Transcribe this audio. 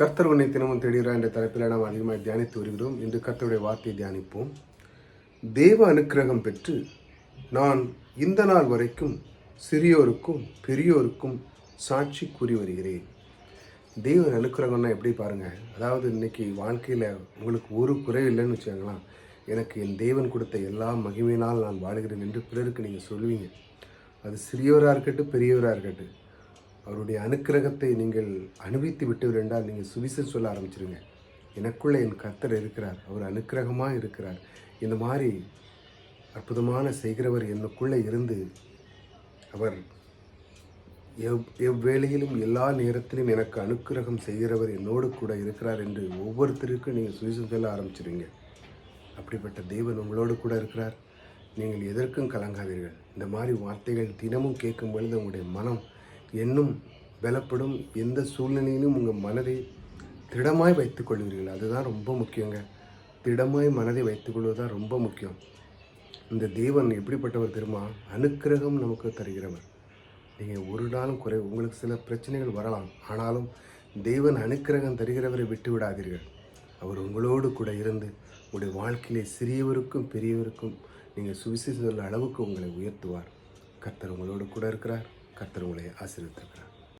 கர்த்தர் உன்னை தினமும் தேடுகிறார் என்ற தலைப்பில் நாம் அதிகமாக தியானித்து வருகிறோம். இன்று கர்த்தருடைய வார்த்தையை தியானிப்போம். தேவ அனுக்கிரகம் பெற்று நான் இந்த நாள் வரைக்கும் சிறியோருக்கும் பெரியோருக்கும் சாட்சி கூறி வருகிறேன். தெய்வ அனுக்கிரகம்னா எப்படி பாருங்கள் அதாவது இன்னைக்கு வாழ்க்கையில் உங்களுக்கு ஒரு குறை இல்லைன்னு வச்சுக்கோங்களேன். எனக்கு என் தேவன் கொடுத்த எல்லா மகிமையினால் நான் வாழ்கிறேன் என்று பிறருக்கு நீங்கள் சொல்லுவீங்க. அது சிறியவராக இருக்கட்டும் பெரியவராக இருக்கட்டும். அவருடைய அனுக்கிரகத்தை நீங்கள் அனுபவித்து விட்டு என்றால் நீங்கள் சுவிசேஷம் சொல்ல ஆரம்பிச்சிருங்க. எனக்குள்ளே என் கர்த்தர் இருக்கிறார். அவர் அனுக்கிரகமாக இருக்கிறார். இந்த மாதிரி அற்புதமான செய்கிறவர் எனக்குள்ளே இருந்து அவர் எவ் எவ்வேளையிலும் எல்லா நேரத்திலும் எனக்கு அனுக்கிரகம் செய்கிறவர் என்னோடு கூட இருக்கிறார் என்று ஒவ்வொருத்தருக்கும் நீங்கள் சுவிசம் சொல்ல ஆரம்பிச்சிருங்க. அப்படிப்பட்ட தெய்வன் உங்களோடு கூட இருக்கிறார். நீங்கள் எதற்கும் கலங்காதீர்கள். இந்த மாதிரி வார்த்தைகள் தினமும் கேட்கும் பொழுது உங்களுடைய மனம் என்னும் பலப்படும் எந்த சூழ்நிலையிலும் உங்கள் மனதை திடமாய் வைத்துக் கொள்வீர்கள். அதுதான் ரொம்ப முக்கியங்க. திடமாய் மனதை வைத்துக்கொள்வது தான் ரொம்ப முக்கியம். இந்த தேவன் எப்படிப்பட்டவர் தெரியுமா? அனுக்கிரகம் நமக்கு தருகிறவர். நீங்கள் ஒரு நாளும் குறை உங்களுக்கு சில பிரச்சனைகள் வரலாம். ஆனாலும் தேவன் அனுக்கிரகம் தருகிறவரை விட்டு விடாதீர்கள். அவர் உங்களோடு கூட இருந்து உங்களுடைய வாழ்க்கையிலே சிறியவருக்கும் பெரியவருக்கும் நீங்கள் சுவிசேஷ அளவுக்கு உங்களை உயர்த்துவார். கர்த்தர் உங்களோடு கூட இருக்கிறார். கர்த்தர் உங்களை ஆசீர்வித்திருக்கிறார்